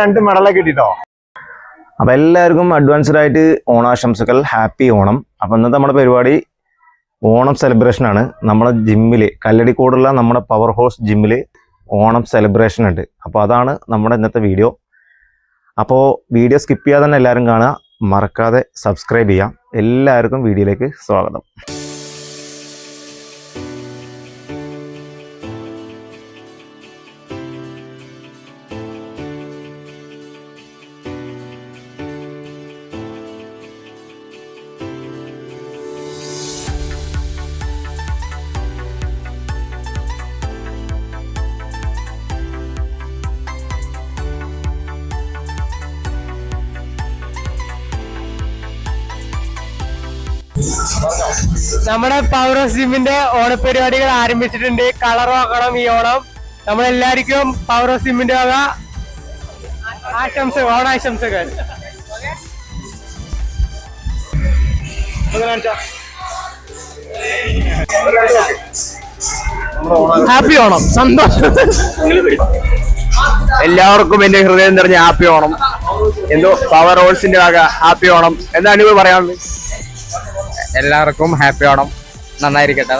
രണ്ട് മെഡലൊക്കെ കിട്ടിട്ടോ? അപ്പൊ എല്ലാവർക്കും അഡ്വാൻസ്ഡ് ആയിട്ട് ഓണാശംസകൾ. ഹാപ്പി ഓണം. അപ്പൊ ഇന്നത്തെ നമ്മുടെ പരിപാടി ഓണം സെലിബ്രേഷൻ ആണ്. നമ്മുടെ ജിമ്മിൽ കല്ലടിക്കോടുള്ള നമ്മുടെ പവർ ഹൗസ് ജിമ്മിൽ ഓണം സെലിബ്രേഷൻ ഉണ്ട്. അപ്പോൾ അതാണ് നമ്മുടെ ഇന്നത്തെ വീഡിയോ അപ്പോൾ വീഡിയോ സ്കിപ്പ് ചെയ്യാതെ തന്നെ എല്ലാവരും കാണുക. മറക്കാതെ സബ്സ്ക്രൈബ് ചെയ്യാം എല്ലാവർക്കും വീഡിയോയിലേക്ക് സ്വാഗതം. നമ്മുടെ പവർ ഓഫ് സിമ്മിന്റെ ഓണപരിപാടികൾ ആരംഭിച്ചിട്ടുണ്ട്. കളർ നോക്കണം ഈ ഓണം. നമ്മളെല്ലാവർക്കും പവർ ഓഫ് സിമ്മിന്റെ വക ആശംസകൾ ഓണാശംസകൾ. ഹാപ്പി ഓണം. സന്തോഷം. എല്ലാവർക്കും എന്റെ ഹൃദയം നിറഞ്ഞ ഹാപ്പി ഓണം. എന്തോ പവർ റോൾസിന്റെ വക ഹാപ്പി ഓണം. എന്താണ് പറയാനുള്ളത് എല്ലാവർക്കും happy Onam. നന്നായിരിക്കട്ടെ.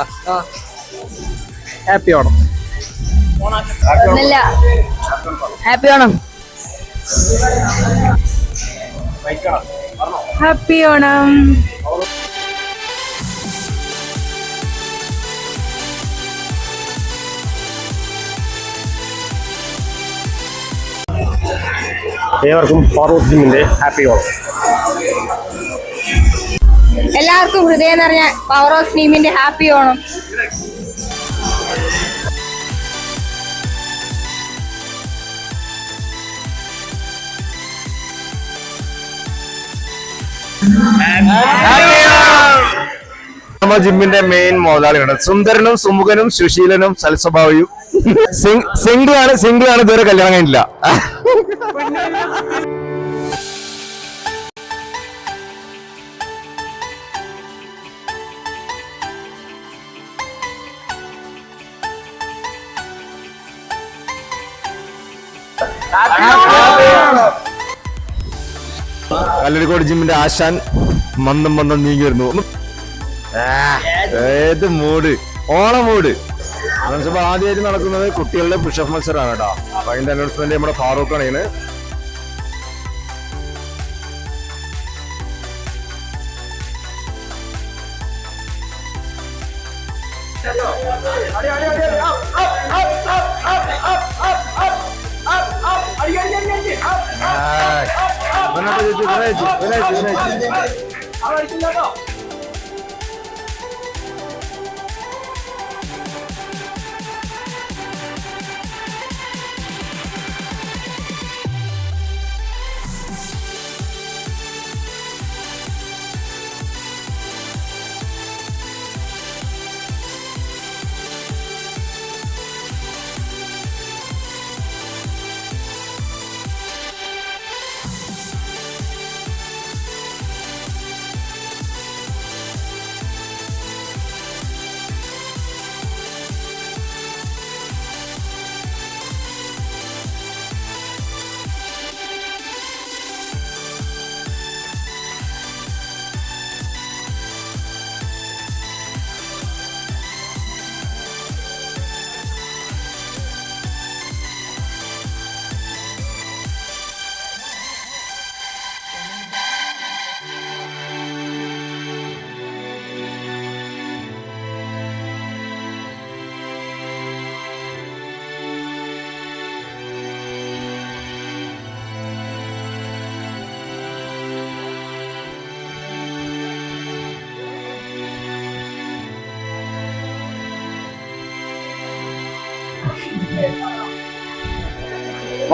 Happy Onam. Happy Onam. Happy Onam. ഏവർക്കും ഫാറൂഖ് ജിമ്മിന്റെ ഹാപ്പി ഓണം. എല്ലാവർക്കും ഹൃദയം നിറഞ്ഞ പവർ ഓഫ് സ്നീമിന്റെ ഹാപ്പി ഓണം. ജിമ്മിന്റെ മെയിൻ മോതാളിയാണ് സുന്ദരനും സുമുഖനും സുശീലനും സൽസ്വഭാവിയും. സിംഗിൾ ആണ് സിംഗിൾ ആണ് ഇതുവരെ കല്യാണം കഴിഞ്ഞില്ല കല്ലടിക്കോട് ജിമ്മിന്റെ ആശാൻ മന്ദം മന്ദം നീങ്ങി വരുന്നു ഏത് മൂട്? ഓണ മൂട്. മനസ്സിപ്പോ ആദ്യമായിട്ട് നടക്കുന്നത് കുട്ടികളുടെ പുഷപ്പ് മത്സരമാണ് കേട്ടോ. അതിന്റെ അനൗൺസ്മെന്റ് നമ്മുടെ ഫാറൂഖ് ആണ് 아, 원하다, 원하지, 원하지, 원하지.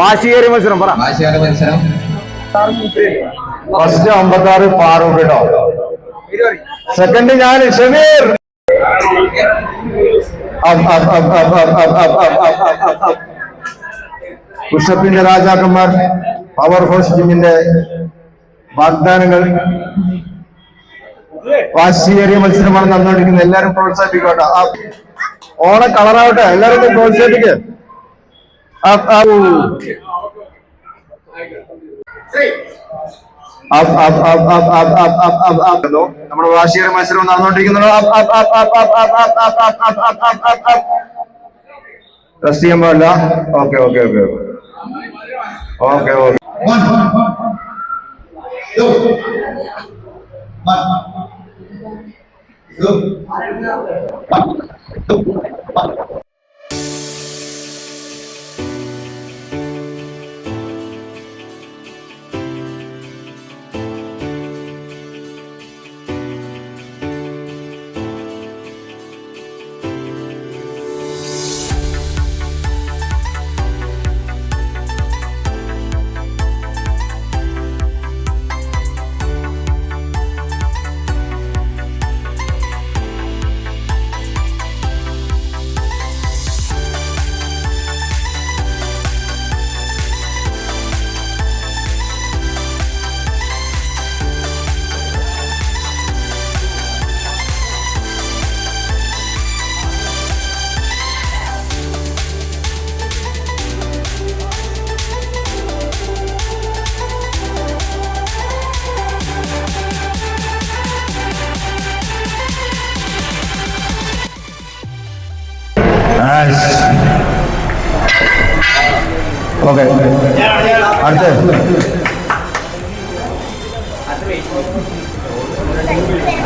വാശിയേറി മത്സരം പറ മത്സരം ഫസ്റ്റ് അമ്പത്താറ് ഫാറൂഖ് കേട്ടോ സെക്കൻഡ് ഞാൻ ഷമീർ പുഷപ്പിന്റെ രാജാക്കന്മാർ പവർ ഹോസ് ടീമിന്റെ വാഗ്ദാനങ്ങൾ വാശിയേറിയ മത്സരമാണ് നടന്നുകൊണ്ടിരിക്കുന്നത് എല്ലാവരും പ്രോത്സാഹിപ്പിക്കട്ടെ ഓണ കളറാവട്ടെ എല്ലാവരും പ്രോത്സാഹിപ്പിക്കുക ഹലോ നമ്മുടെ വാർഷിക മത്സരം നടന്നുകൊണ്ടിരിക്കുന്നത് റെസ്റ്റ് ചെയ്യാൻ പാടില്ല okay okay okay okay okay okay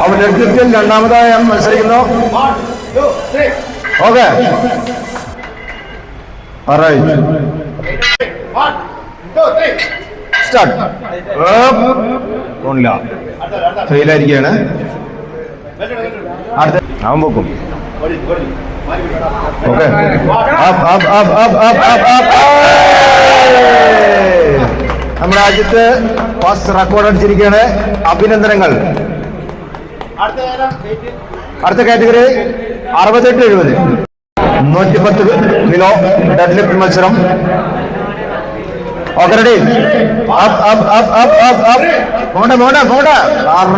അവൻ നെതൃത്വത്തിൽ രണ്ടാമതായി മത്സരിക്കുന്നു. ഓക്കെ. സ്റ്റാർട്ട് പോണില്ല ഫെയിലായിരിക്കുകയാണ് അടുത്ത. അവൻ പോക്കും ഓക്കെ. നമ്മുടെ രാജ്യത്ത് ഫസ്റ്റ് റെക്കോർഡ് അടിച്ചിരിക്കുകയാണ്. അഭിനന്ദനങ്ങൾ. അടുത്ത കാറ്റഗറി അറുപത്തെട്ട് എഴുപത്. നൂറ്റിപ്പത്ത് കിലോ ഡെഡ് ലിഫ്റ്റ് മത്സരം ഓക്കെ റെഡി പോണ്ട പോണ്ട പോണ്ട.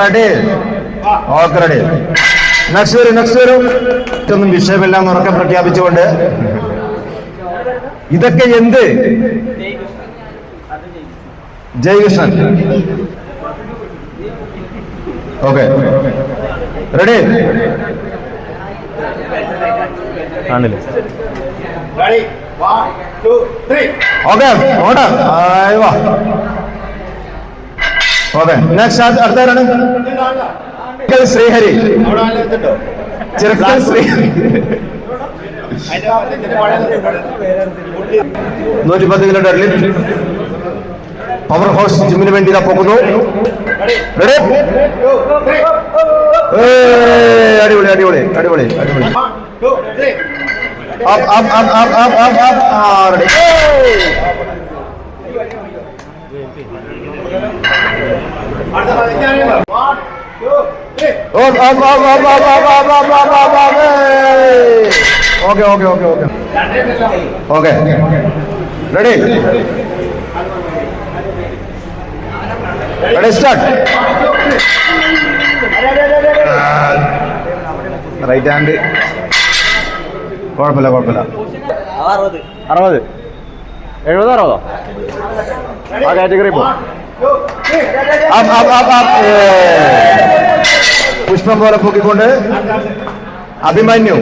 റെഡി ഓക്കെ റെഡി നെക്സ്റ്റ് വരും നെക്സ്റ്റ് വരും. ഇതൊന്നും വിഷയമില്ല എന്ന് ഉറക്കെ പ്രഖ്യാപിച്ചുകൊണ്ട്. ഇതൊക്കെ എന്ത്? ജയകൃഷ്ണൻ ഓക്കെ റെഡി ആണല്ലേ ഓക്കെ ഓടാ വാ. Okay next Chirakkal Sreehari. Chirakkal Sreehari. നൂറ്റി പത്ത് kilo dead lift power house gym वे okay okay okay okay okay ready Ready? Ready, start. Right hand കുഴപ്പമില്ല കുഴപ്പമില്ല. അറുപത്. എഴുപത് അറുപതോ? ആ കാറ്റഗറി പോ. പുഷ്പം പോലെ പൊക്കിക്കൊണ്ട് അഭിമന്യു.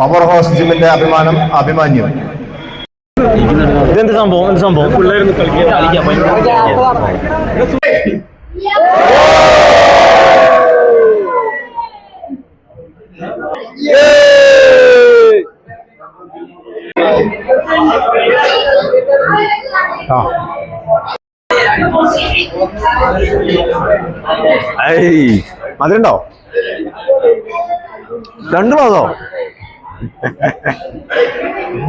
പവർ ഹൗസ് ജിമ്മിന്റെ അഭിമാനം അഭിമന്യു. ഇതെന്ത് സംഭവം? എന്ത് സംഭവം? മധുരണ്ടോ? രണ്ടു മാസോ?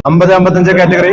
അമ്പത് അമ്പത്തഞ്ച് കാറ്റഗറി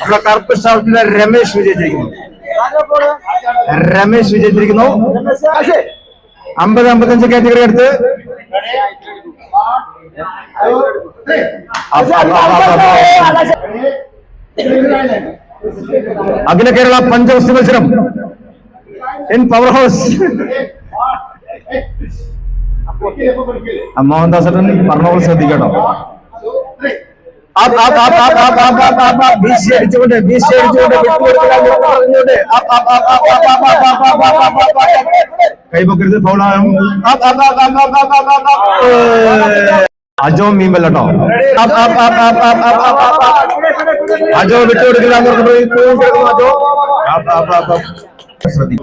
നമ്മുടെ രമേശ് വിജയിച്ചിരിക്കുന്നു. രമേശ് വിജയിച്ചിരിക്കുന്നു. അമ്പത് അമ്പത്തഞ്ച് കാറ്റഗറി എടുത്ത്. അഖില കേരള പഞ്ചവസ്തു മത്സരം ഇൻ പവർ ഹൗസ് മോഹൻദാസ് പറഞ്ഞോളൂ ശ്രദ്ധിക്കട്ടോ up up up up up up up up up വീശി അടിച്ചുകൊണ്ട് വീശി അടിച്ചുകൊണ്ട് വിട്ടുകൊടുക്കില്ല എന്ന് പറഞ്ഞുകൊണ്ട് up up up up up up up up up up up up കൈപൊക്കരുത് ഫൗളാകും up Ajo up up up Ajo വിട്ടുകൊടുക്കില്ല Ajo up up up up ശ്രദ്ധി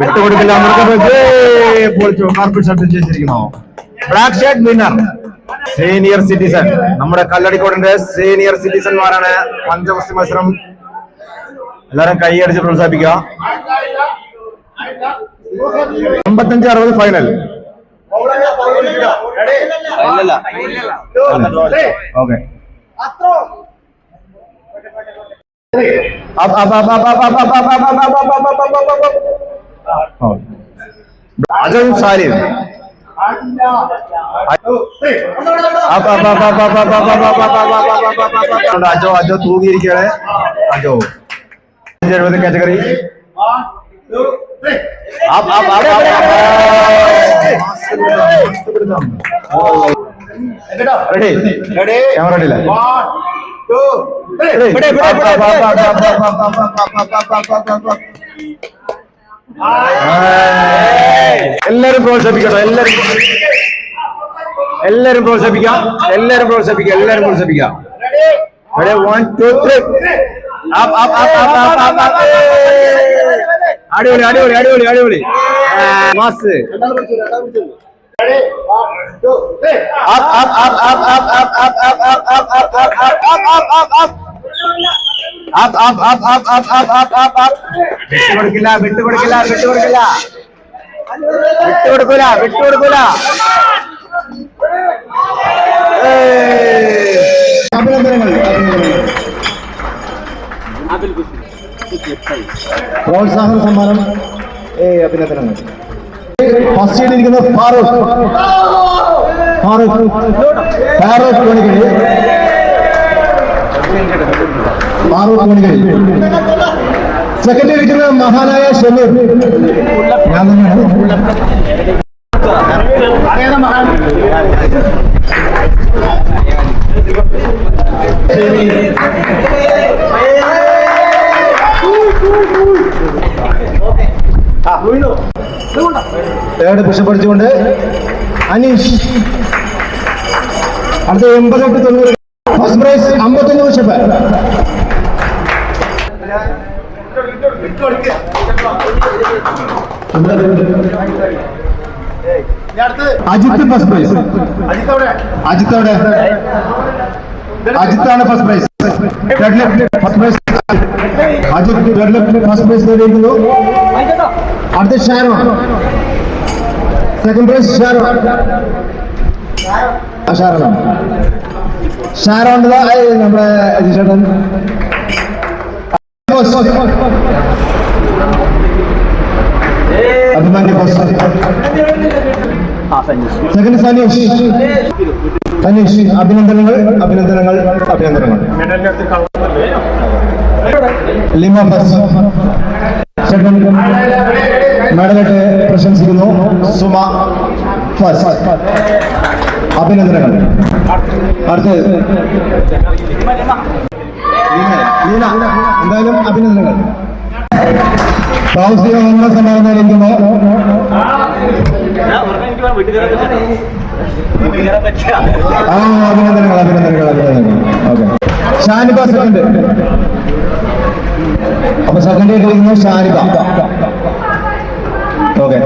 വിട്ടു കൊടുക്കില്ല പൊളിച്ചു കറുപ്പ് shirt ജയിച്ചിരിക്കുന്നു black shirt winner senior citizen നമ്മുടെ കല്ലടിക്കോടിന്റെ സീനിയർ സിറ്റിസൺമാരാണ് പഞ്ചവസ്തു മത്സരം. എല്ലാരും കൈയടിച്ച് പ്രോത്സാഹിപ്പിക്കുക. അമ്പത്തഞ്ച് അറുപത് ഫൈനൽ ഓക്കെ अब अब अब अब अब अब अब अब अब अब अब अब अब अब अब आज़म सालिम अब अब अब अब अब अब अब अब अब अब आजो आजो तू भी खेल है आजो जनवरी कैटेगरी अब अब अब अब रेडी रेडी कैमरा रेडी ला എല്ലാരും പ്രോത്സാഹിപ്പിക്കട്ടോ എല്ലാരും എല്ലാരും പ്രോത്സാഹിപ്പിക്കാം എല്ലാരും പ്രോത്സാഹിപ്പിക്കാം എല്ലാരും പ്രോത്സാഹിപ്പിക്കാം ഇവിടെ വൺ ടു ത്രീ അടിപൊളി അടിപൊളി അടിപൊളി അടിപൊളി മാസ് आप आप आप आप आप ഫസ്റ്റ് ഫാറൂഖ്. ഫാറൂഖ്. സെക്കൻഡ് ഇരിക്കുന്നത് മഹാനായ ഷമീർ. ഞാൻ തന്നെയാണ് തേർഡ് പുഷപ്പ് അടിച്ചുകൊണ്ട് അനീഷ്. അടുത്ത എൺപത് തൊട്ട് തൊണ്ണൂറ്. ഫസ്റ്റ് പ്രൈസ് അമ്പത്തൊന്ന് പുഷപ്പ് അജിത്ത് ഫസ്റ്റ് പ്രൈസ് അജിത്തോടെ അജിത്താണ് first prize first prize Ajith first prize നേടിയിരിക്കുന്നു. അടുത്ത ഷാരോ. Second prize Sharo. Sharon Sharon നമ്മുടെ ചേട്ടൻ. അഭിമാന്യ സെക്കൻഡ് സനീഷ് സനീഷ് അഭിനന്ദനങ്ങൾ അഭിനന്ദനങ്ങൾ അഭിനന്ദനങ്ങൾ. ലിമ ബസ് സെക്കൻഡ് മെഡലിട്ട് പ്രശംസിക്കുന്നു. സുമ അഭിനന്ദനങ്ങൾ. അടുത്ത് എന്തായാലും അഭിനന്ദനങ്ങൾ. ആ അഭിനന്ദനങ്ങൾ അഭിനന്ദനങ്ങൾ അഭിനന്ദനങ്ങൾ. ഷാനിബ സെക്കൻഡ് അപ്പൊ സെക്കൻഡ് ഷാനിബ. ഓക്കെ.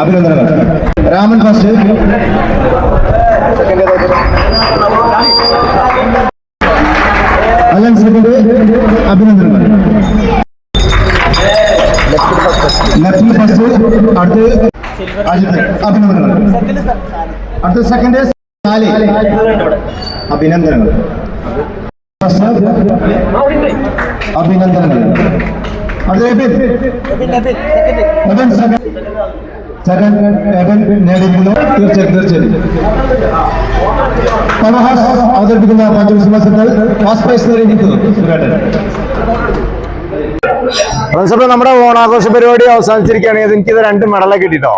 അഭിനന്ദനങ്ങൾ. രാമൻ ഫസ്റ്റ്. അലൻ സെക്കൻഡ് അഭിനന്ദനങ്ങൾ. ലെഫ്റ്റിൽ ഫസ്റ്റ് അടുത്ത് അജിത്. അഭിനന്ദനങ്ങൾ. അടുത്ത സെക്കൻഡ് സാലി. അഭിനന്ദനങ്ങൾ. അഭിനന്ദനങ്ങൾ. നേടിയിരിക്കുന്നു തീർച്ചയായും തീർച്ചയായും അവതരിപ്പിക്കുന്ന പഞ്ചവത്സര മത്സരത്തിൽ ഫാസ്റ്റ് പ്രൈസ് നേടിയിരിക്കുന്നു ഫ്രണ്ട്സ് നമ്മുടെ ഓണാഘോഷ പരിപാടി അവസാനിച്ചിരിക്കുകയാണെങ്കിൽ എനിക്കിത് രണ്ട് മെഡലേ കിട്ടിട്ടോ?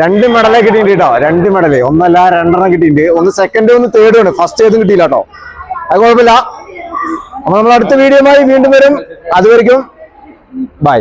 രണ്ട് മെഡലേ കിട്ടിയിട്ടുണ്ട് കേട്ടോ രണ്ട് മെഡലേ. ഒന്നല്ല രണ്ടെണ്ണം കിട്ടിയിട്ടുണ്ട്. ഒന്ന് സെക്കൻഡ് ഒന്ന് തേർഡ് ആണ്. ഫസ്റ്റ് ഏതും കിട്ടിയില്ല കേട്ടോ. അത് കുഴപ്പമില്ല. അപ്പൊ നമ്മൾ അടുത്ത വീഡിയോയുമായി വീണ്ടും വരും. അതുവരെയ്ക്കും ബൈ.